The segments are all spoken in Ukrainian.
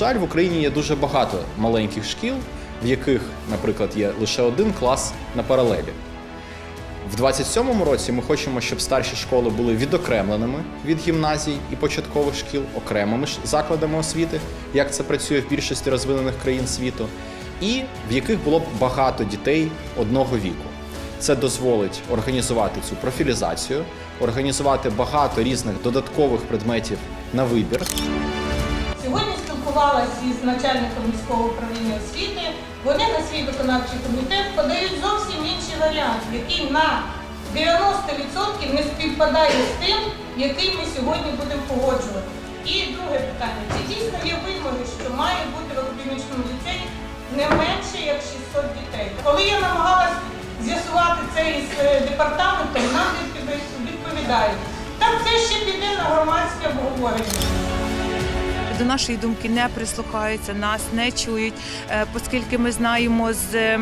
жаль, в Україні є дуже багато маленьких шкіл, в яких, наприклад, є лише один клас на паралелі. В 27-му році ми хочемо, щоб старші школи були відокремленими від гімназій і початкових шкіл, окремими закладами освіти, як це працює в більшості розвинених країн світу, і в яких було б багато дітей одного віку. Це дозволить організувати цю профілізацію, організувати багато різних додаткових предметів на вибір. Спілкувалася із начальником міського управління освіти. Вони на свій виконавчий комітет подають зовсім інший варіант, який на 90% не співпадає з тим, який ми сьогодні будемо погоджувати. І друге питання: чи дійсно є вимоги, що має бути в академічному ліцеї не менше як 600 дітей? Коли я намагалась з'ясувати це із е, департаментом, нам відповідають. Там це ще піде на громадське обговорення. До нашої думки не прислухаються, нас не чують, е, оскільки ми знаємо з,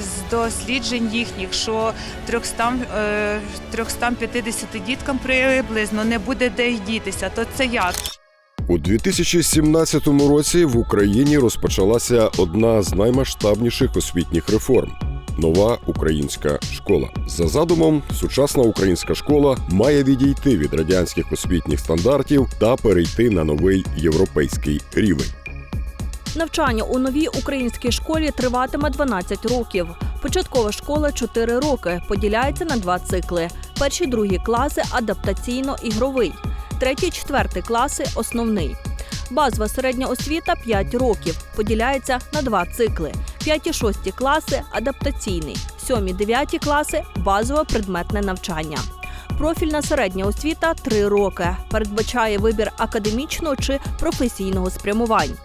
з досліджень їхніх, що 300, е, 350 діткам приблизно не буде де й дітися. То це як? У 2017 році в Україні розпочалася одна з наймасштабніших освітніх реформ. Нова українська школа за задумом, сучасна українська школа має відійти від радянських освітніх стандартів та перейти на новий європейський рівень. Навчання у новій українській школі триватиме 12 років. Початкова школа 4 роки, поділяється на два цикли. Перші другі класи адаптаційно-ігровий, третій, четвертий класи основний. Базова середня освіта 5 років, поділяється на два цикли. П'яті шості класи адаптаційний, сьомі дев'яті класи базове предметне навчання. Профільна середня освіта 3 роки. Передбачає вибір академічного чи професійного спрямувань.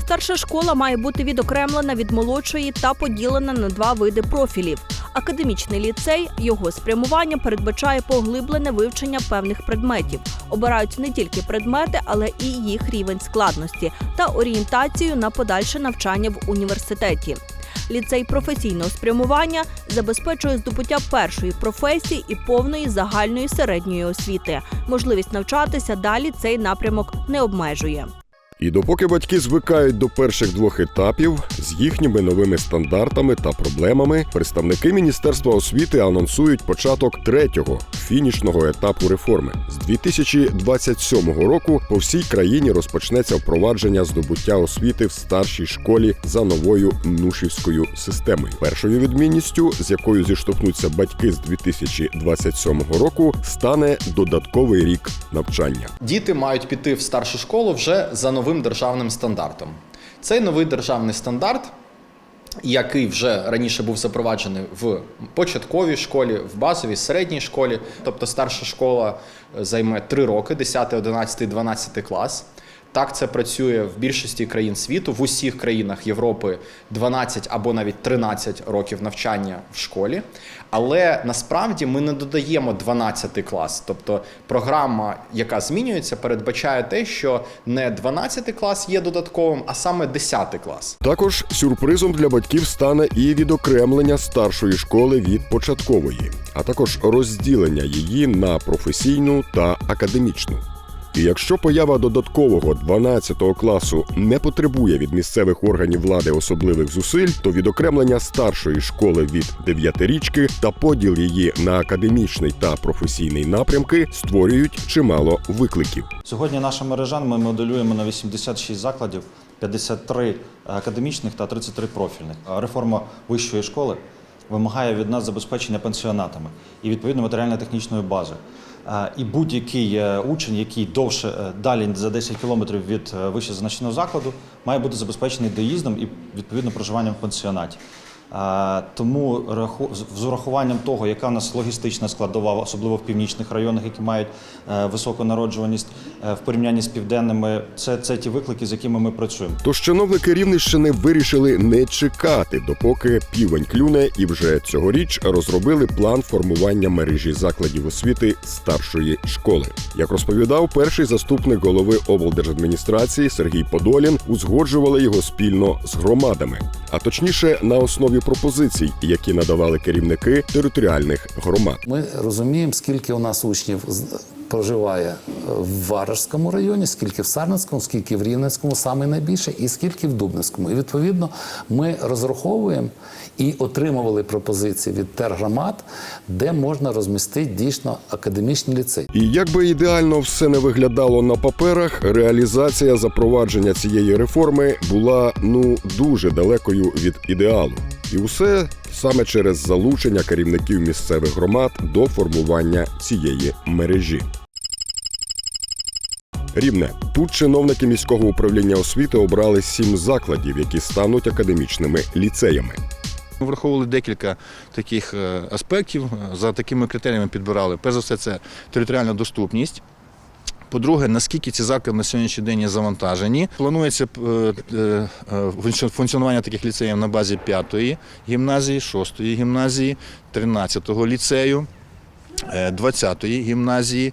Старша школа має бути відокремлена від молодшої та поділена на два види профілів. Академічний ліцей його спрямування передбачає поглиблене вивчення певних предметів. Обирають не тільки предмети, але і їх рівень складності та орієнтацію на подальше навчання в університеті. Ліцей професійного спрямування забезпечує здобуття першої професії і повної загальної середньої освіти. Можливість навчатися далі цей напрямок не обмежує. І допоки батьки звикають до перших двох етапів з їхніми новими стандартами та проблемами, представники Міністерства освіти анонсують початок третього фінішного етапу реформи. З 2027 року по всій країні розпочнеться впровадження здобуття освіти в старшій школі за новою нушівською системою. Першою відмінністю, з якою зіштовхнуться батьки з 2027 року, стане додатковий рік навчання. Діти мають піти в старшу школу вже за новим державним стандартом. Цей новий державний стандарт, який вже раніше був запроваджений в початковій школі, в базовій середній школі, тобто старша школа е, займе 3 роки, 10, 11, 12 клас. Так це працює в більшості країн світу, в усіх країнах Європи 12 або навіть 13 років навчання в школі. Але насправді ми не додаємо 12 клас. Тобто програма, яка змінюється, передбачає те, що не 12 клас є додатковим, а саме 10 клас. Також сюрпризом для батьків стане і відокремлення старшої школи від початкової, а також розділення її на професійну та академічну. І якщо поява додаткового 12 класу не потребує від місцевих органів влади особливих зусиль, то відокремлення старшої школи від дев'ятирічки та поділ її на академічний та професійний напрямки створюють чимало викликів. Сьогодні наша мережа ми моделюємо на 86 закладів, 53 академічних та 33 профільних. Реформа вищої школи вимагає від нас забезпечення пенсіонатами і відповідно матеріально-технічної бази. І будь-який е, учень, який довше е, далі за 10 кілометрів від е, вищезазначеного закладу, має бути забезпечений доїздом і відповідно проживанням в пансіонаті. Тому з урахуванням того, яка в нас логістична складова, особливо в північних районах, які мають е, високу народжуваність е, в порівнянні з південними, це, це ті виклики, з якими ми працюємо. Тож чиновники Рівненщини вирішили не чекати, допоки півень клюне, і вже цьогоріч розробили план формування мережі закладів освіти старшої школи. Як розповідав перший заступник голови облдержадміністрації Сергій Подолін, узгоджували його спільно з громадами, а точніше на основі пропозицій, які надавали керівники територіальних громад. Ми розуміємо, скільки у нас учнів проживає в Варежському районі, скільки в Сарненському, скільки в Рівненському, саме найбільше, і скільки в Дубненському. І відповідно ми розраховуємо і отримували пропозиції від тергромад, де можна розмістити дійсно академічний ліцей. І як би ідеально все не виглядало на паперах, реалізація запровадження цієї реформи була ну дуже далекою від ідеалу. І усе саме через залучення керівників місцевих громад до формування цієї мережі. Рівне тут чиновники міського управління освіти обрали сім закладів, які стануть академічними ліцеями. Ми враховували декілька таких е, аспектів. За такими критеріями підбирали. Перш за все, це територіальна доступність. По-друге, наскільки ці заклади на сьогоднішній день є завантажені. Планується е, е, е, функціонування таких ліцеїв на базі 5-ї гімназії, 6-ї гімназії, 13-го ліцею, е, 20-ї гімназії.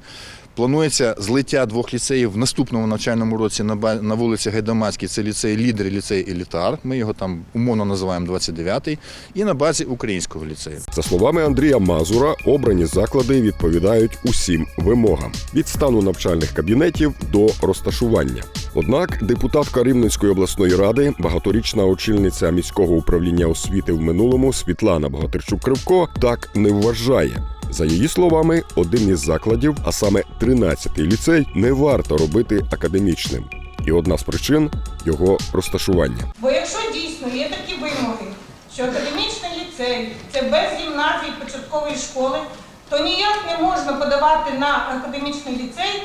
Планується злиття двох ліцеїв в наступному навчальному році на на вулиці Гайдамацькій. Це ліцей Лідер ліцей Елітар. Ми його там умовно називаємо 29-й. І на базі українського ліцею. За словами Андрія Мазура, обрані заклади відповідають усім вимогам від стану навчальних кабінетів до розташування. Однак депутатка Рівненської обласної ради, багаторічна очільниця міського управління освіти в минулому Світлана Богатирчук-Кривко так не вважає. За її словами, один із закладів, а саме 13-й ліцей, не варто робити академічним. І одна з причин його розташування. Бо якщо дійсно є такі вимоги, що академічний ліцей це без гімназії початкової школи, то ніяк не можна подавати на академічний ліцей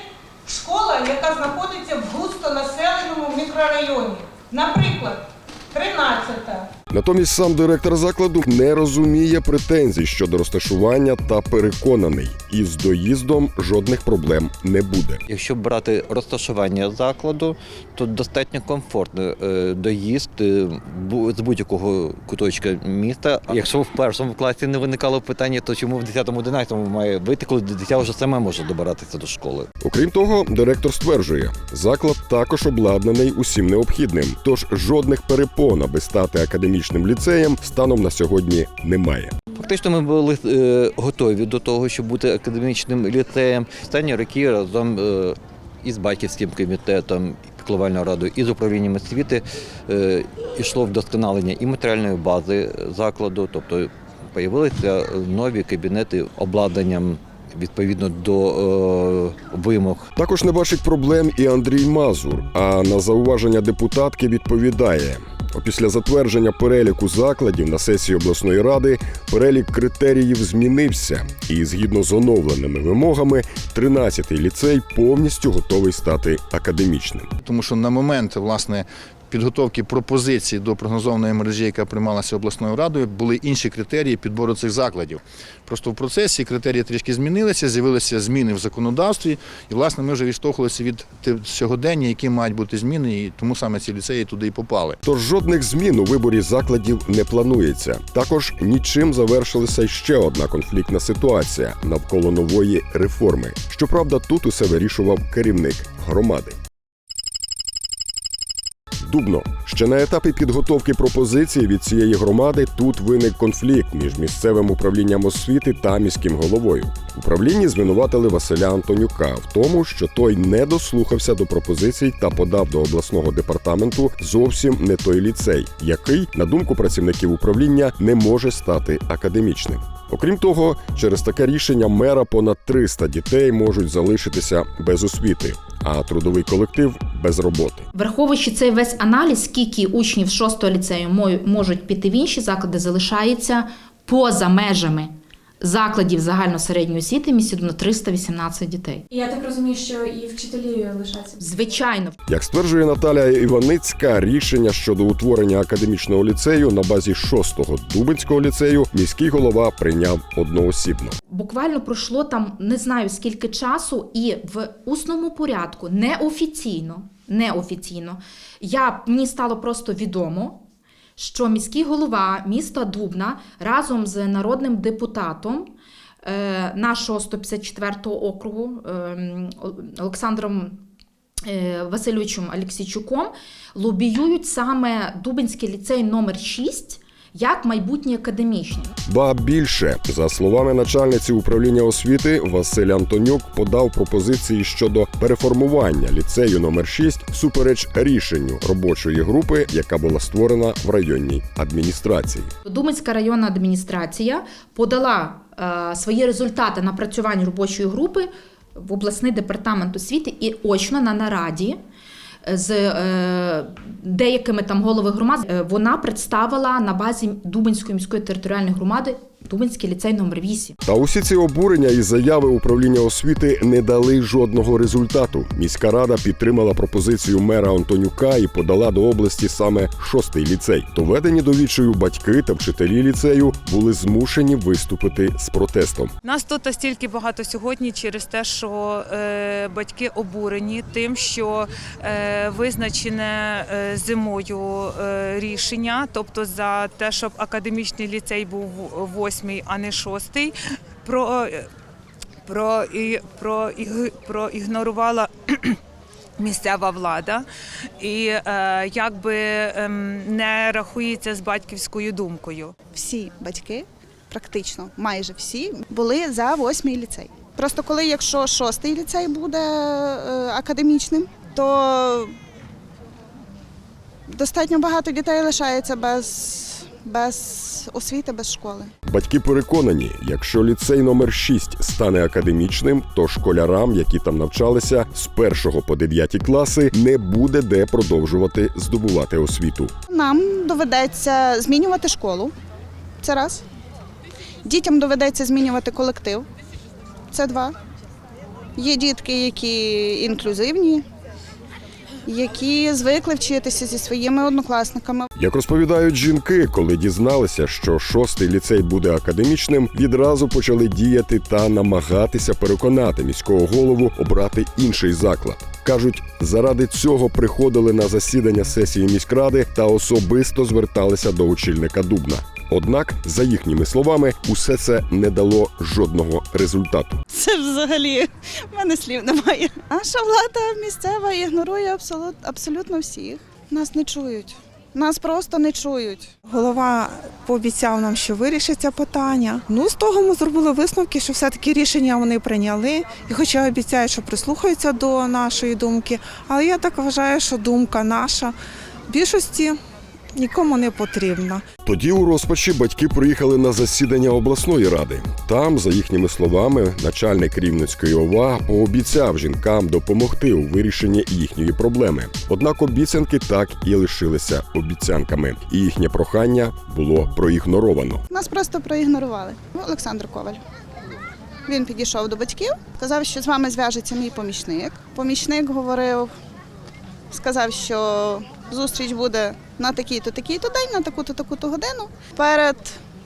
школа, яка знаходиться в густонаселеному мікрорайоні. Наприклад, 13-та. Натомість сам директор закладу не розуміє претензій щодо розташування та переконаний, із доїздом жодних проблем не буде. Якщо брати розташування закладу, то достатньо комфортно е, доїзд е, з будь-якого куточка міста. Якщо в першому класі не виникало питання, то чому в 10-11 має вийти, коли дитя вже саме може добиратися до школи? Окрім того, директор стверджує, заклад також обладнаний усім необхідним, тож жодних перепон, аби стати академічним ліцеєм, станом на сьогодні немає. Фактично, ми були е, готові до того, щоб бути академічним ліцеєм. Останні роки разом е, із батьківським комітетом, піклувальною радою і з управлінням освіти е, йшло вдосконалення і матеріальної бази закладу, тобто появилися нові кабінети обладнанням відповідно до е, вимог Також не бачить проблем і Андрій Мазур. А на зауваження депутатки відповідає. Після затвердження переліку закладів на сесії обласної ради перелік критеріїв змінився, і згідно з оновленими вимогами, 13-й ліцей повністю готовий стати академічним. Тому що на момент власне підготовки пропозицій до прогнозованої мережі, яка приймалася обласною радою, були інші критерії підбору цих закладів. Просто в процесі критерії трішки змінилися, з'явилися зміни в законодавстві, і власне ми вже відштовхувалися від сьогодення, які мають бути зміни, і тому саме ці ліцеї туди і попали. Тож жодних змін у виборі закладів не планується. Також нічим завершилася ще одна конфліктна ситуація навколо нової реформи. Щоправда, тут усе вирішував керівник громади. Дубно ще на етапі підготовки пропозиції від цієї громади тут виник конфлікт між місцевим управлінням освіти та міським головою. Управлінні звинуватили Василя Антонюка в тому, що той не дослухався до пропозицій та подав до обласного департаменту зовсім не той ліцей, який, на думку працівників управління, не може стати академічним. Окрім того, через таке рішення мера понад 300 дітей можуть залишитися без освіти, а трудовий колектив без роботи. Враховуючи цей весь аналіз, скільки учнів 6 ліцею мо- можуть піти в інші заклади, залишається поза межами закладів загальносередньої освіти місті на 318 дітей. Я так розумію, що і вчителі лишаться. Звичайно, Як стверджує Наталія Іваницька, рішення щодо утворення академічного ліцею на базі 6-го Дубинського ліцею міський голова прийняв одноосібно. буквально пройшло там не знаю скільки часу, і в усному порядку, неофіційно, неофіційно, я, мені стало просто відомо, що міський голова міста Дубна разом з народним депутатом е, нашого 154-го округу е, Олександром е, Васильовичем Алексійчуком лобіюють саме Дубинський ліцей номер 6 як майбутні академічні. Ба більше, за словами начальниці управління освіти, Василь Антонюк подав пропозиції щодо переформування ліцею номер 6 всупереч рішенню робочої групи, яка була створена в районній адміністрації. Думанська районна адміністрація подала е, свої результати напрацювань робочої групи в обласний департамент освіти і очно на нараді. З е, деякими там голови громад. Е, вона представила на базі Дубинської міської територіальної громади Дубинський ліцей номер 8 Та усі ці обурення і заяви управління освіти не дали жодного результату. Міська рада підтримала пропозицію мера Антонюка і подала до області саме шостий ліцей. Доведені до відчаю батьки та вчителі ліцею були змушені виступити з протестом. Нас тут стільки багато сьогодні через те, що е, батьки обурені тим, що е, визначене е, зимою е, рішення, тобто за те, щоб академічний ліцей був восьмий, а не шостий, про, е, про, і, про, іг- проігнорувала. Місцева влада і е, якби ем, не рахується з батьківською думкою. всі батьки, практично майже всі, були за восьмий ліцей. Просто коли, якщо шостий ліцей буде е, академічним, то достатньо багато дітей лишається без, без освіти, без школи. Батьки переконані, якщо ліцей номер 6 стане академічним, то школярам, які там навчалися з першого по 9 класи, не буде де продовжувати здобувати освіту. Нам доведеться змінювати школу. Це раз. Дітям доведеться змінювати колектив. Це два. Є дітки, які інклюзивні, які звикли вчитися зі своїми однокласниками. Як розповідають жінки, коли дізналися, що шостий ліцей буде академічним, відразу почали діяти та намагатися переконати міського голову обрати інший заклад. Кажуть, заради цього приходили на засідання сесії міськради та особисто зверталися до очільника Дубна. Однак, за їхніми словами, усе це не дало жодного результату. Це взагалі в мене слів немає. Наша влада місцева ігнорує абсолют, абсолютно всіх. Нас не чують. Нас просто не чують. Голова пообіцяв нам, що вирішить це питання. Ну з того ми зробили висновки, що все-таки рішення вони прийняли. І хоча обіцяють, що прислухаються до нашої думки, але я так вважаю, що думка наша в більшості нікому не потрібна. Тоді у розпачі батьки приїхали на засідання обласної ради. Там, за їхніми словами, начальник Рівненської ОВА пообіцяв жінкам допомогти у вирішенні їхньої проблеми. Однак обіцянки так і лишилися обіцянками, і їхнє прохання було проігноровано. Нас просто проігнорували. Олександр Коваль. Він підійшов до батьків, сказав, що з вами зв'яжеться мій помічник. Помічник говорив, сказав, що зустріч буде на такий-то, такий-то день, на таку-то, таку-то годину. Перед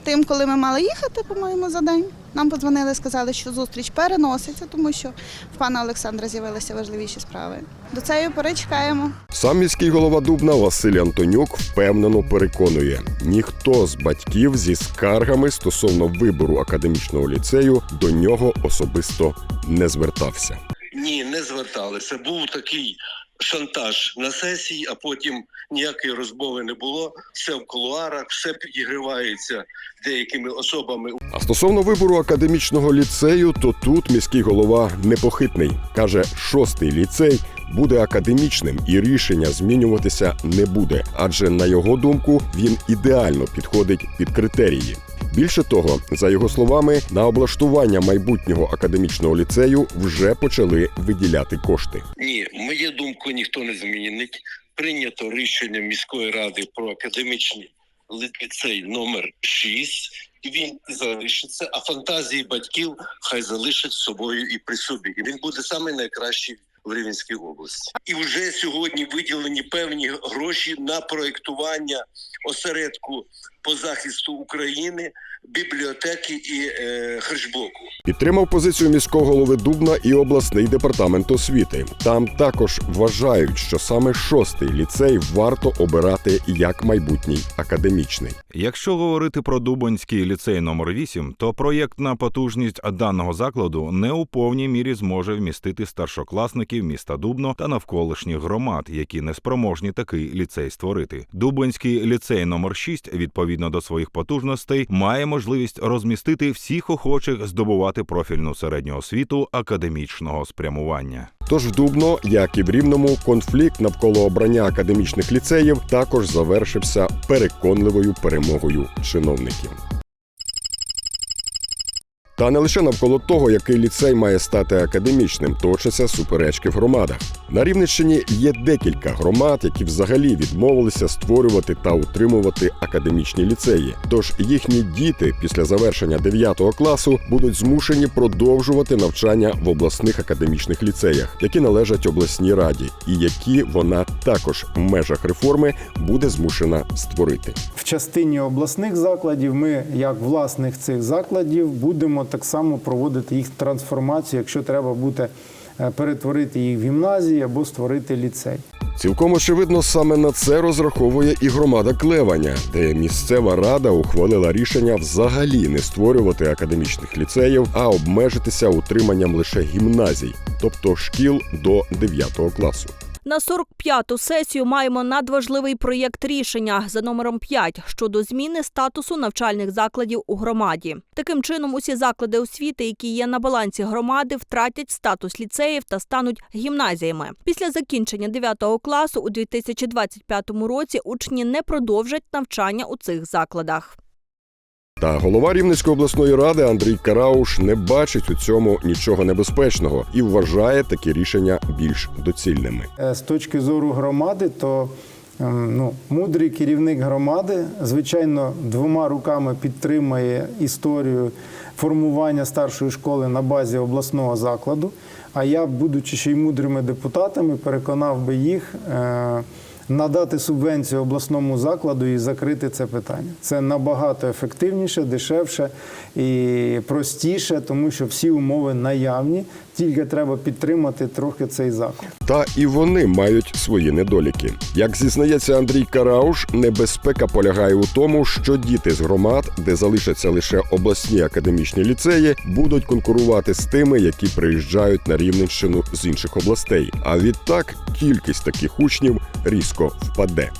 тим, коли ми мали їхати, по-моєму, за день, нам подзвонили, сказали, що зустріч переноситься, тому що в пана Олександра з'явилися важливіші справи. До цієї пори чекаємо. Сам міський голова Дубна Василь Антонюк впевнено переконує, ніхто з батьків зі скаргами стосовно вибору академічного ліцею до нього особисто не звертався. Ні, не зверталися. Був такий шантаж на сесії, а потім ніякої розмови не було. Все в кулуарах, все підігривається деякими особами А стосовно вибору академічного ліцею, то тут міський голова непохитний. Каже, шостий ліцей буде академічним і рішення змінюватися не буде, адже на його думку він ідеально підходить під критерії. Більше того, за його словами, на облаштування майбутнього академічного ліцею вже почали виділяти кошти. Ні, мою думку ніхто не змінить. Прийнято рішення міської ради про академічний ліцей номер 6. І він залишиться, а фантазії батьків хай залишать собою і при собі. І він буде саме найкращий в Рівненській області. І вже сьогодні виділені певні гроші на проєктування осередку по захисту України бібліотеки і е, харчблоку. Підтримав позицію міського голови Дубна і обласний департамент освіти. Там також вважають, що саме шостий ліцей варто обирати як майбутній академічний. Якщо говорити про Дубонський ліцей номер 8 то проєктна потужність даного закладу не у повній мірі зможе вмістити старшокласників міста Дубно та навколишніх громад, які не спроможні такий ліцей створити. Дубонський ліцей номер 6 відповідно до своїх потужностей, має можливість розмістити всіх охочих здобувати профільну середню освіту академічного спрямування. Тож в Дубно, як і в Рівному, конфлікт навколо обрання академічних ліцеїв також завершився переконливою перемогою чиновників. Та не лише навколо того, який ліцей має стати академічним, точаться суперечки в громадах. На Рівненщині є декілька громад, які взагалі відмовилися створювати та утримувати академічні ліцеї. Тож їхні діти після завершення 9 класу будуть змушені продовжувати навчання в обласних академічних ліцеях, які належать обласній раді, і які вона також в межах реформи буде змушена створити. В частині обласних закладів ми, як власних цих закладів, будемо так само проводити їх трансформацію, якщо треба буде е, перетворити їх в гімназії або створити ліцей. Цілком очевидно, саме на це розраховує і громада Клеваня, де місцева рада ухвалила рішення взагалі не створювати академічних ліцеїв, а обмежитися утриманням лише гімназій, тобто шкіл до 9 класу. На 45-ту сесію маємо надважливий проєкт рішення за номером 5 щодо зміни статусу навчальних закладів у громаді. Таким чином, усі заклади освіти, які є на балансі громади, втратять статус ліцеїв та стануть гімназіями. Після закінчення 9 класу у 2025 році учні не продовжать навчання у цих закладах. Та голова Рівненської обласної ради Андрій Карауш не бачить у цьому нічого небезпечного і вважає такі рішення більш доцільними. Е, З точки зору громади, то ем, ну, мудрий керівник громади, звичайно, двома руками підтримує історію формування старшої школи на базі обласного закладу. А я, будучи ще й мудрими депутатами, переконав би їх. е, Надати субвенцію обласному закладу і закрити це питання. Це набагато ефективніше, дешевше і простіше, тому що всі умови наявні, тільки треба підтримати трохи цей заклад. Та і вони мають свої недоліки. Як зізнається Андрій Карауш, небезпека полягає у тому, що діти з громад, де залишаться лише обласні академічні ліцеї, будуть конкурувати з тими, які приїжджають на Рівненщину з інших областей. А відтак кількість таких учнів різко впаде.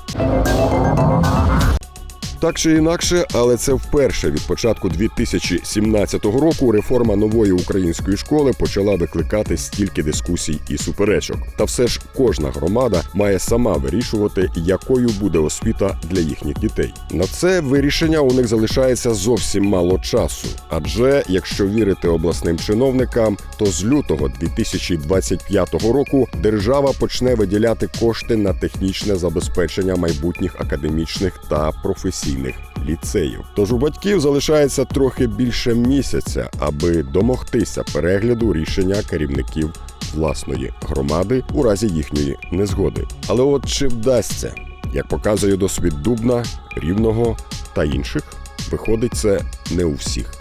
Так чи інакше, але це вперше від початку 2017 року реформа нової української школи почала викликати стільки дискусій і суперечок. Та все ж кожна громада має сама вирішувати, якою буде освіта для їхніх дітей. На це вирішення у них залишається зовсім мало часу. Адже якщо вірити обласним чиновникам, то з лютого 2025 року держава почне виділяти кошти на технічне забезпечення майбутніх академічних та професійних ліцеїв. Тож у батьків залишається трохи більше місяця, аби домогтися перегляду рішення керівників власної громади у разі їхньої незгоди. Але от чи вдасться, як показує досвід Дубна, Рівного та інших, виходить це не у всіх.